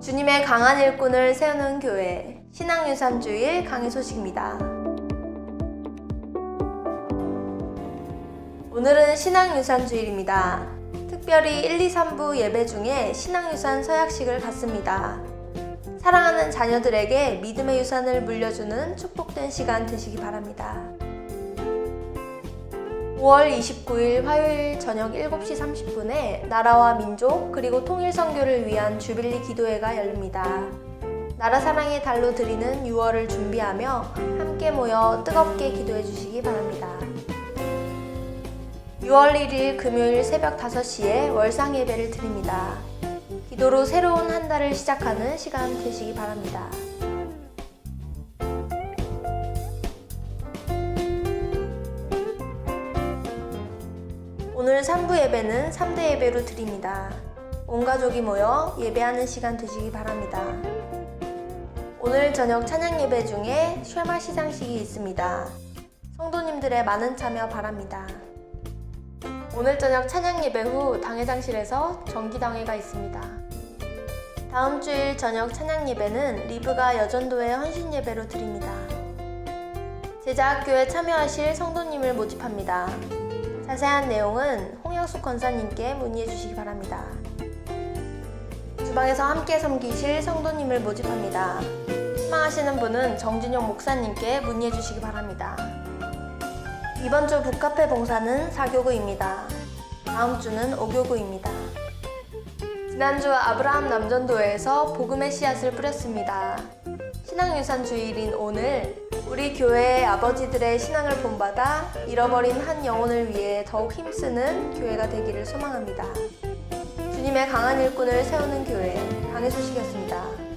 주님의 강한 일꾼을 세우는 교회 신앙유산주일 강의 소식입니다. 오늘은 신앙유산주일입니다. 특별히 1, 2, 3부 예배 중에 신앙유산 서약식을 갖습니다. 사랑하는 자녀들에게 믿음의 유산을 물려주는 축복된 시간 되시기 바랍니다. 5월 29일 화요일 저녁 7시 30분에 나라와 민족 그리고 통일 선교를 위한 주빌리 기도회가 열립니다. 나라 사랑의 달로 드리는 6월을 준비하며 함께 모여 뜨겁게 기도해 주시기 바랍니다. 6월 1일 금요일 새벽 5시에 월상 예배를 드립니다. 기도로 새로운 한 달을 시작하는 시간 되시기 바랍니다. 오늘 3부 예배는 3대 예배로 드립니다. 온 가족이 모여 예배하는 시간 되시기 바랍니다. 오늘 저녁 찬양 예배 중에 쉐마 시상식이 있습니다. 성도님들의 많은 참여 바랍니다. 오늘 저녁 찬양 예배 후 당회장실에서 정기당회가 있습니다. 다음 주일 저녁 찬양 예배는 리브가 여전도의 헌신 예배로 드립니다. 제자학교에 참여하실 성도님을 모집합니다. 자세한 내용은 홍영숙 권사님께 문의해 주시기 바랍니다. 주방에서 함께 섬기실 성도님을 모집합니다. 희망하시는 분은 정진용 목사님께 문의해 주시기 바랍니다. 이번 주 북카페 봉사는 4교구입니다. 다음 주는 5교구입니다. 지난주 아브라함 남전도회에서 복음의 씨앗을 뿌렸습니다. 신앙유산 주일인 오늘 우리 교회의 아버지들의 신앙을 본받아 잃어버린 한 영혼을 위해 더욱 힘쓰는 교회가 되기를 소망합니다. 주님의 강한 일꾼을 세우는 교회 강의 소식이었습니다.